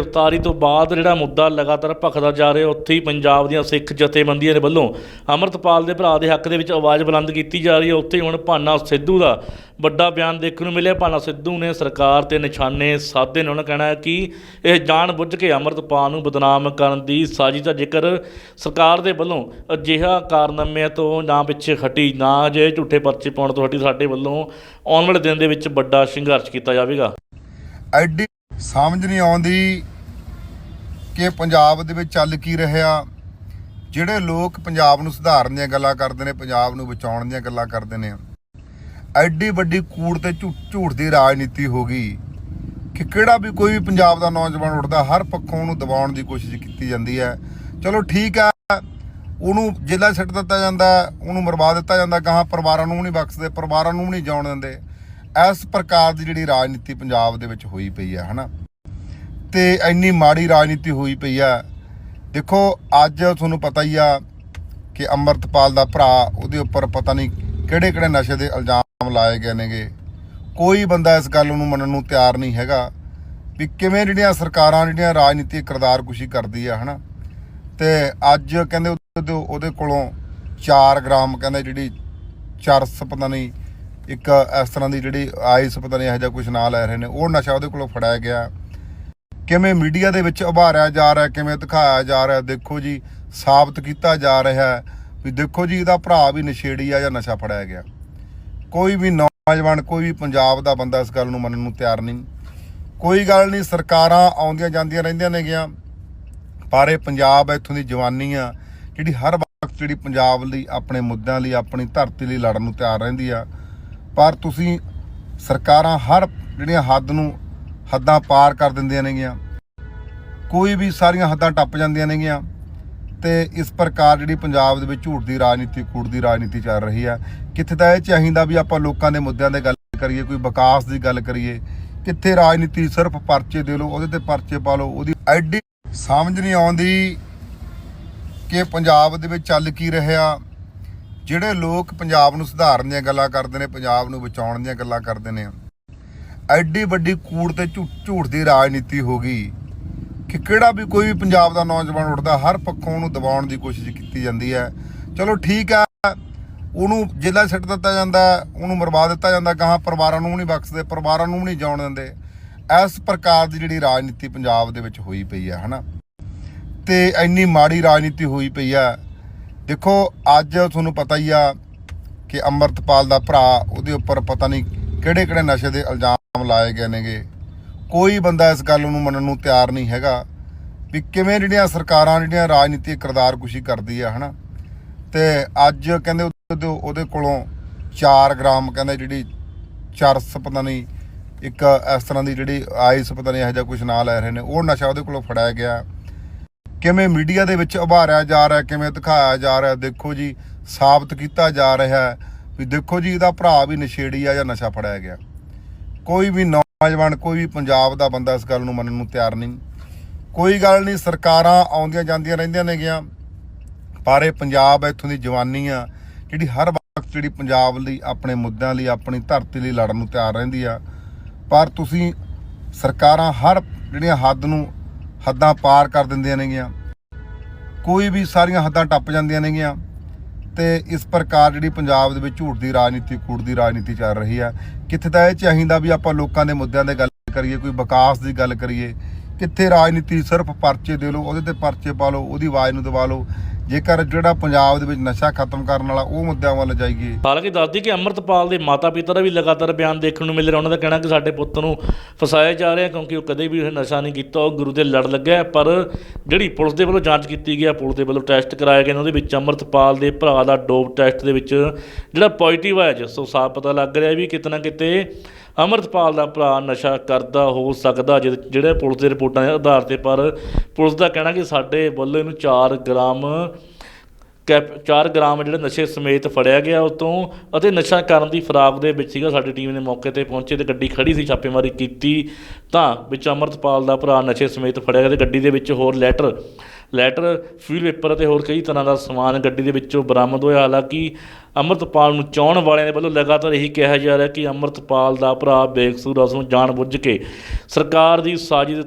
ਗ੍ਰਿਫਤਾਰੀ ਤੋਂ ਬਾਅਦ ਜਿਹੜਾ ਮੁੱਦਾ ਲਗਾਤਾਰ ਭਖਦਾ ਜਾ ਰਿਹਾ, ਉੱਥੇ ਹੀ ਪੰਜਾਬ ਦੀਆਂ ਸਿੱਖ ਜਥੇਬੰਦੀਆਂ ਦੇ ਵੱਲੋਂ ਅਮਰਤਪਾਲ ਦੇ ਭਰਾ ਦੇ ਹੱਕ ਦੇ ਵਿੱਚ ਆਵਾਜ਼ ਬੁਲੰਦ ਕੀਤੀ ਜਾ ਰਹੀ ਹੈ। ਉੱਥੇ ਹੀ ਹੁਣ ਭਾਨਾ ਸਿੱਧੂ ਦਾ ਵੱਡਾ ਬਿਆਨ ਦੇਖਣ ਨੂੰ ਮਿਲਿਆ। ਭਾਨਾ ਸਿੱਧੂ ਨੇ ਸਰਕਾਰ ਤੇ ਨਿਸ਼ਾਨੇ ਸਾਧੇ ਨੇ। ਉਹਨਾਂ ਕਹਿਣਾ ਹੈ ਕਿ ਇਹ ਜਾਣ ਬੁੱਝ ਕੇ ਅਮਰਤਪਾਲ ਨੂੰ ਬਦਨਾਮ ਕਰਨ ਦੀ ਸਾਜ਼ਿਸ਼ ਦਾ ਜ਼ਿਕਰ ਸਰਕਾਰ ਦੇ ਵੱਲੋਂ ਅਜਿਹਾ ਕਾਰਨਾਮਿਆਂ ਤੋਂ ਨਾ ਪਿੱਛੇ ਹਟੀ, ਨਾ ਜੇ ਝੂਠੇ ਪਰਚੇ ਪਾਉਣ ਤੋਂ ਹਟੀ, ਸਾਡੇ ਵੱਲੋਂ ਆਉਣ ਵਾਲੇ ਦਿਨ ਦੇ ਵਿੱਚ ਵੱਡਾ ਸੰਘਰਸ਼ ਕੀਤਾ ਜਾਵੇਗਾ। ਐਡੀ ਸਮਝ ਨਹੀਂ ਆਉਂਦੀ ਕਿ ਪੰਜਾਬ ਦੇ ਵਿੱਚ ਚੱਲ ਕੀ ਰਿਹਾ। ਜਿਹੜੇ ਲੋਕ ਪੰਜਾਬ ਨੂੰ ਸੁਧਾਰਨ ਦੀਆਂ ਗੱਲਾਂ ਕਰਦੇ ਨੇ, ਪੰਜਾਬ ਨੂੰ ਬਚਾਉਣ ਦੀਆਂ ਗੱਲਾਂ ਕਰਦੇ ਨੇ, ਐਡੀ ਵੱਡੀ ਕੂੜ ਤੇ ਝੂ- ਝੂਠ ਦੀ ਰਾਜਨੀਤੀ ਹੋ ਗਈ ਕਿ ਕਿਹੜਾ ਵੀ ਕੋਈ ਵੀ ਪੰਜਾਬ ਦਾ ਨੌਜਵਾਨ ਉੱਠਦਾ, ਹਰ ਪੱਖੋਂ ਉਹਨੂੰ ਦਬਾਉਣ ਦੀ ਕੋਸ਼ਿਸ਼ ਕੀਤੀ ਜਾਂਦੀ ਹੈ। ਚਲੋ ਠੀਕ ਆ ਉਹਨੂੰ ਜੇਲ੍ਹਾਂ 'ਚ ਸਿੱਟ ਦਿੱਤਾ ਜਾਂਦਾ, ਉਹਨੂੰ ਮਰਵਾ ਦਿੱਤਾ ਜਾਂਦਾ, ਗਾਹਾਂ ਪਰਿਵਾਰਾਂ ਨੂੰ ਵੀ ਨਹੀਂ ਬਖਸ਼ਦੇ, ਪਰਿਵਾਰਾਂ ਨੂੰ ਵੀ ਨਹੀਂ ਜਾਣ ਦਿੰਦੇ। ਇਸ ਪ੍ਰਕਾਰ ਦੀ ਜਿਹੜੀ ਰਾਜਨੀਤੀ ਪੰਜਾਬ ਦੇ ਵਿੱਚ ਹੋਈ ਪਈ ਹੈ, ਹਨਾ? ਤੇ ਇੰਨੀ ਮਾੜੀ ਰਾਜਨੀਤੀ ਹੋਈ ਪਈ ਆ ਦੇਖੋ, ਅੱਜ ਤੁਹਾਨੂੰ ਪਤਾ ਹੀ ਆ ਕਿ ਅੰਮ੍ਰਿਤਪਾਲ ਦਾ ਭਰਾ, ਉਹਦੇ ਉੱਪਰ ਪਤਾ ਨਹੀਂ ਕਿਹੜੇ ਕਿਹੜੇ ਨਸ਼ੇ ਦੇ ਇਲਜ਼ਾਮ ਲਾਏ ਗਏ ਨੇਗੇ। ਕੋਈ ਬੰਦਾ ਇਸ ਗੱਲ ਨੂੰ ਮੰਨਣ ਨੂੰ ਤਿਆਰ ਨਹੀਂ ਹੈਗਾ ਵੀ ਕਿਵੇਂ ਜਿਹੜੀਆਂ ਸਰਕਾਰਾਂ, ਜਿਹੜੀਆਂ ਰਾਜਨੀਤਿਕ ਕਿਰਦਾਰਕੁਸ਼ੀ ਕਰਦੀ ਆ, ਹਨਾ? ਤੇ ਅੱਜ ਕਹਿੰਦੇ ਉਹਦੇ ਉਹਦੇ ਕੋਲੋਂ 4 ਗ੍ਰਾਮ, ਕਹਿੰਦੇ ਜਿਹੜੀ ਚਰਸ, ਪਤਾ ਨਹੀਂ ਇੱਕ ਇਸ ਤਰ੍ਹਾਂ ਦੀ ਜਿਹੜੀ ਆਈਸ ਪਤਾ ਨਹੀਂ ਇਹੋ ਜਿਹਾ ਕੁਝ ਨਾਂ ਲੈ ਰਹੇ ਨੇ, ਉਹ ਨਸ਼ਾ ਉਹਦੇ ਕੋਲੋਂ ਫੜਾਇਆ ਗਿਆ। ਕਿਵੇਂ ਮੀਡੀਆ ਦੇ ਵਿੱਚ ਉਭਾਰਿਆ ਜਾ ਰਿਹਾ ਕਿਵੇਂ ਦਿਖਾਇਆ ਜਾ ਰਿਹਾ ਦੇਖੋ ਜੀ, ਸਾਬਤ ਕੀਤਾ ਜਾ ਰਿਹਾ ਵੀ ਦੇਖੋ ਜੀ, ਇਹਦਾ ਭਰਾ ਵੀ ਨਸ਼ੇੜੀ ਆ ਜਾਂ ਨਸ਼ਾ ਫੜਾਇਆ ਗਿਆ। ਕੋਈ ਵੀ ਨੌਜਵਾਨ, ਕੋਈ ਵੀ ਪੰਜਾਬ ਦਾ ਬੰਦਾ ਇਸ ਗੱਲ ਨੂੰ ਮੰਨਣ ਨੂੰ ਤਿਆਰ ਨਹੀਂ। ਕੋਈ ਗੱਲ ਨਹੀਂ, ਸਰਕਾਰਾਂ ਆਉਂਦੀਆਂ ਜਾਂਦੀਆਂ ਰਹਿੰਦੀਆਂ ਨੇਗੀਆਂ, ਪਰ ਇਹ ਪੰਜਾਬ ਇੱਥੋਂ ਦੀ ਜਵਾਨੀ ਆ, ਜਿਹੜੀ ਹਰ ਵਕਤ ਜਿਹੜੀ ਪੰਜਾਬ ਲਈ, ਆਪਣੇ ਮੁੱਦਿਆਂ ਲਈ, ਆਪਣੀ ਧਰਤੀ ਲਈ ਲੜਨ ਨੂੰ ਤਿਆਰ ਰਹਿੰਦੀ ਆ। ਪਰ ਤੁਸੀਂ ਸਰਕਾਰਾਂ ਹਰ ਜਿਹੜੀਆਂ ਹੱਦ ਨੂੰ ਹੱਦਾਂ ਪਾਰ ਕਰ ਦਿੰਦੀਆਂ ਨੇਗੀਆਂ। ਕੋਈ ਵੀ ਸਾਰੀਆਂ ਹੱਦਾਂ ਟੱਪ ਜਾਂਦੀਆਂ ਨੇਗੀਆਂ ਤੇ ਇਸ ਪ੍ਰਕਾਰ ਜਿਹੜੀ ਪੰਜਾਬ ਦੇ ਵਿੱਚ ਝੂਠ ਦੀ ਰਾਜਨੀਤੀ ਕੂੜ ਦੀ ਰਾਜਨੀਤੀ ਚੱਲ ਰਹੀ ਆ ਕਿੱਥੇ ਤਾਂ ਇਹ ਚਾਹੀਦਾ ਵੀ ਆਪਾਂ ਲੋਕਾਂ ਦੇ ਮੁੱਦਿਆਂ ਦੇ ਗੱਲ ਕਰੀਏ, ਕੋਈ ਵਿਕਾਸ ਦੀ ਗੱਲ ਕਰੀਏ। ਕਿੱਥੇ ਰਾਜਨੀਤੀ ਸਿਰਫ ਪਰਚੇ ਦੇ ਲਓ, ਉਹਦੇ ਤੇ ਪਰਚੇ ਪਾ ਲਓ, ਉਹਦੀ ਐਡੀ ਸਮਝ ਨਹੀਂ ਆਉਂਦੀ ਕਿ ਪੰਜਾਬ ਦੇ ਵਿੱਚ ਚੱਲ ਕੀ ਰਿਹਾ। ਜਿਹੜੇ ਲੋਕ ਪੰਜਾਬ ਨੂੰ ਸੁਧਾਰਨ ਦੀਆਂ ਗੱਲਾਂ ਕਰਦੇ ਨੇ, ਪੰਜਾਬ ਨੂੰ ਬਚਾਉਣ ਦੀਆਂ ਗੱਲਾਂ ਕਰਦੇ ਨੇ, ਐਡੀ ਵੱਡੀ ਕੂੜ ਤੇ ਝੂ- ਝੂਠ ਦੀ ਰਾਜਨੀਤੀ ਹੋ ਗਈ ਕਿ ਕਿਹੜਾ ਵੀ ਕੋਈ ਵੀ ਪੰਜਾਬ ਦਾ ਨੌਜਵਾਨ ਉੱਠਦਾ, ਹਰ ਪੱਖੋਂ ਉਹਨੂੰ ਦਬਾਉਣ ਦੀ ਕੋਸ਼ਿਸ਼ ਕੀਤੀ ਜਾਂਦੀ ਹੈ। ਚਲੋ ਠੀਕ ਆ ਉਹਨੂੰ ਜੇਲ੍ਹਾਂ 'ਚ ਸਿੱਟ ਦਿੱਤਾ ਜਾਂਦਾ, ਉਹਨੂੰ ਮਰਵਾ ਦਿੱਤਾ ਜਾਂਦਾ, ਗਾਹਾਂ ਪਰਿਵਾਰਾਂ ਨੂੰ ਵੀ ਨਹੀਂ ਬਖਸ਼ਦੇ, ਪਰਿਵਾਰਾਂ ਨੂੰ ਵੀ ਨਹੀਂ ਜਾਣ ਦਿੰਦੇ। ਇਸ ਪ੍ਰਕਾਰ ਦੀ ਜਿਹੜੀ ਰਾਜਨੀਤੀ ਪੰਜਾਬ ਦੇ ਵਿੱਚ ਹੋਈ ਪਈ ਹੈ, ਹਨਾ? ਤੇ ਇੰਨੀ ਮਾੜੀ ਰਾਜਨੀਤੀ ਹੋਈ ਪਈ ਆ ਦੇਖੋ, ਅੱਜ ਤੁਹਾਨੂੰ ਪਤਾ ਹੀ ਆ ਕਿ ਅੰਮ੍ਰਿਤਪਾਲ ਦਾ ਭਰਾ ਉਹਦੇ ਉੱਪਰ ਪਤਾ ਨਹੀਂ ਕਿਹੜੇ ਕਿਹੜੇ ਨਸ਼ੇ ਦੇ ਇਲਜ਼ਾਮ ਲਾਏ ਗਏ ਨੇਗੇ। ਕੋਈ ਬੰਦਾ ਇਸ ਗੱਲ ਨੂੰ ਮੰਨਣ ਨੂੰ ਤਿਆਰ ਨਹੀਂ ਹੈਗਾ ਵੀ ਕਿਵੇਂ ਜਿਹੜੀਆਂ ਸਰਕਾਰਾਂ, ਜਿਹੜੀਆਂ ਰਾਜਨੀਤਿਕ ਕਿਰਦਾਰਕੁਸ਼ੀ ਕਰਦੀ ਆ, ਹਨਾ? ਤੇ ਅੱਜ ਕਹਿੰਦੇ ਉਹਦੇ ਉਹਦੇ ਕੋਲੋਂ 4 ਗ੍ਰਾਮ ਕਹਿੰਦੇ ਜਿਹੜੀ ਚਰਸ ਪਤਾ ਨਹੀਂ ਇੱਕ ਇਸ ਤਰ੍ਹਾਂ ਦੀ ਜਿਹੜੀ ਆਈਸ ਪਤਾ ਨਹੀਂ ਇਹੋ ਜਿਹਾ ਕੁਝ ਨਾਂ ਲੈ ਰਹੇ ਨੇ, ਉਹ ਨਸ਼ਾ ਉਹਦੇ ਕੋਲੋਂ ਫੜਾਇਆ ਗਿਆ। ਕਿਵੇਂ ਮੀਡੀਆ ਦੇ ਵਿੱਚ ਉਭਾਰਿਆ ਜਾ ਰਿਹਾ, ਕਿਵੇਂ ਦਿਖਾਇਆ ਜਾ ਰਿਹਾ, ਦੇਖੋ ਜੀ, ਸਾਬਤ ਕੀਤਾ ਜਾ ਰਿਹਾ ਵੀ ਦੇਖੋ ਜੀ, ਇਹਦਾ ਭਰਾ ਵੀ ਨਸ਼ੇੜੀ ਆ ਜਾਂ ਨਸ਼ਾ ਫੜਿਆ ਗਿਆ। ਕੋਈ ਵੀ ਨੌਜਵਾਨ, ਕੋਈ ਵੀ ਪੰਜਾਬ ਦਾ ਬੰਦਾ ਇਸ ਗੱਲ ਨੂੰ ਮੰਨਣ ਨੂੰ ਤਿਆਰ ਨਹੀਂ। ਕੋਈ ਗੱਲ ਨਹੀਂ, ਸਰਕਾਰਾਂ ਆਉਂਦੀਆਂ ਜਾਂਦੀਆਂ ਰਹਿੰਦੀਆਂ ਨੇਗੀਆਂ, ਪਰ ਇਹ ਪੰਜਾਬ ਇੱਥੋਂ ਦੀ ਜਵਾਨੀ ਆ, ਜਿਹੜੀ ਹਰ ਵਕਤ ਜਿਹੜੀ ਪੰਜਾਬ ਲਈ, ਆਪਣੇ ਮੁੱਦਿਆਂ ਲਈ, ਆਪਣੀ ਧਰਤੀ ਲਈ ਲੜਨ ਨੂੰ ਤਿਆਰ ਰਹਿੰਦੀ ਆ। ਪਰ ਤੁਸੀਂ ਸਰਕਾਰਾਂ ਹਰ ਜਿਹੜੀਆਂ ਹੱਦ ਨੂੰ ਹੱਦਾਂ ਪਾਰ ਕਰ ਦਿੰਦੀਆਂ ਨੇਗੀਆਂ। ਕੋਈ ਵੀ ਸਾਰੀਆਂ ਹੱਦਾਂ ਟੱਪ ਜਾਂਦੀਆਂ ਨੇਗੀਆਂ ਤੇ ਇਸ ਪ੍ਰਕਾਰ ਜਿਹੜੀ ਪੰਜਾਬ ਦੇ ਵਿੱਚ ਝੂਠ ਦੀ ਰਾਜਨੀਤੀ ਕੂੜ ਦੀ ਰਾਜਨੀਤੀ ਚੱਲ ਰਹੀ ਆ ਕਿੱਥੇ ਤਾਂ ਇਹ ਚਾਹੀਦਾ ਵੀ ਆਪਾਂ ਲੋਕਾਂ ਦੇ ਮੁੱਦਿਆਂ ਤੇ ਗੱਲ ਕਰੀਏ, ਕੋਈ ਵਿਕਾਸ ਦੀ ਗੱਲ ਕਰੀਏ। ਕਿੱਥੇ ਰਾਜਨੀਤੀ ਸਿਰਫ ਪਰਚੇ ਦੇ ਲਓ, ਉਹਦੇ ਤੇ ਪਰਚੇ ਪਾ ਲਓ, ਉਹਦੀ ਆਵਾਜ਼ ਨੂੰ ਦਬਾ ਲਓ। ਜੇਕਰ ਜਿਹੜਾ ਪੰਜਾਬ ਦੇ ਵਿੱਚ ਨਸ਼ਾ ਖਤਮ ਕਰਨ ਵਾਲਾ ਉਹ ਮੁੱਦਿਆਂ ਵੱਲ ਜਾਈਏ। ਹਾਲਾਂਕਿ ਦੱਸਦੀ ਕਿ ਅੰਮ੍ਰਿਤਪਾਲ ਦੇ ਮਾਤਾ-ਪਿਤਾ ਦਾ ਵੀ ਲਗਾਤਾਰ ਬਿਆਨ ਦੇਖਣ ਨੂੰ ਮਿਲ ਰਿਹਾ। ਉਹਨਾਂ ਦਾ ਕਹਿਣਾ ਕਿ ਸਾਡੇ ਪੁੱਤ ਨੂੰ ਫਸਾਇਆ ਜਾ ਰਿਹਾ ਕਿਉਂਕਿ ਉਹ ਕਦੇ ਵੀ ਇਹ ਨਸ਼ਾ ਨਹੀਂ ਕੀਤਾ। ਉਹ ਗੁਰੂ ਦੇ ਲੜ ਲੱਗਿਆ ਪਰ ਜਿਹੜੀ ਪੁਲਿਸ ਦੇ ਵੱਲੋਂ ਜਾਂਚ ਕੀਤੀ ਗਈ ਪੁਲਿਸ ਦੇ ਵੱਲੋਂ ਟੈਸਟ ਕਰਾਏ ਗਏ ਨੇ। ਉਹਦੇ ਵਿੱਚ ਅੰਮ੍ਰਿਤਪਾਲ ਦੇ ਭਰਾ ਦਾ ਡੋਪ ਟੈਸਟ ਦੇ ਵਿੱਚ ਜਿਹੜਾ ਪੋਜ਼ਿਟਿਵ ਆਇਆ ਜਿਸ ਤੋਂ ਸਾਫ਼ ਪਤਾ ਲੱਗ ਰਿਹਾ ਵੀ ਕਿਤੇ ਨਾ ਕਿਤੇ ਅੰਮ੍ਰਿਤਪਾਲ ਦਾ ਭਰਾ ਨਸ਼ਾ ਕਰਦਾ ਹੋ ਸਕਦਾ ਜਿਹਦੇ- ਜਿਹੜੇ ਪੁਲਿਸ ਦੇ ਰਿਪੋਰਟਾਂ ਦੇ ਆਧਾਰ ਤੇ, ਪਰ ਪੁਲਿਸ ਦਾ ਕਹਿਣਾ ਕਿ ਸਾਡੇ ਵੱਲੋਂ ਇਹਨੂੰ 4 ਗ੍ਰਾਮ ਕੈਪ 4 ਗ੍ਰਾਮ ਜਿਹੜੇ ਨਸ਼ੇ ਸਮੇਤ ਫੜਿਆ ਗਿਆ ਉਤੋਂ ਅਤੇ ਨਸ਼ਾ ਕਰਨ ਦੀ ਫਰਾਗ ਦੇ ਵਿੱਚ ਸੀਗਾ। ਸਾਡੀ ਟੀਮ ਨੇ ਮੌਕੇ ਤੇ ਪਹੁੰਚੇ ਤੇ ਗੱਡੀ ਖੜੀ ਸੀ ਛਾਪੇਮਾਰੀ ਕੀਤੀ ਤਾਂ ਵਿੱਚ ਅਮਰਤਪਾਲ ਦਾ ਭਰਾ ਨਸ਼ੇ ਸਮੇਤ ਫੜਿਆ ਗਿਆ ਤੇ ਗੱਡੀ ਦੇ ਵਿੱਚ ਹੋਰ ਲੈਟਰ ਲੈਟਰ ਫਿਊਲ ਪੇਪਰ ਅਤੇ ਹੋਰ ਕਈ ਤਰ੍ਹਾਂ ਦਾ ਸਮਾਨ ਗੱਡੀ ਦੇ ਵਿੱਚੋਂ ਬਰਾਮਦ ਹੋਇਆ। ਹਾਲਾਂਕਿ ਅਮਰਤਪਾਲ ਨੂੰ ਚਾਹਣ ਵਾਲਿਆਂ ਦੇ ਵੱਲੋਂ ਲਗਾਤਾਰ ਇਹੀ ਕਿਹਾ ਜਾ ਰਿਹਾ ਕਿ ਅਮਰਤਪਾਲ ਦਾ ਭਰਾ ਬੇਕਸੂਰ ਆ, ਉਸ ਨੂੰ ਜਾਣ ਬੁੱਝ ਕੇ ਸਰਕਾਰ ਦੀ ਸਾਜ਼ਿਸ਼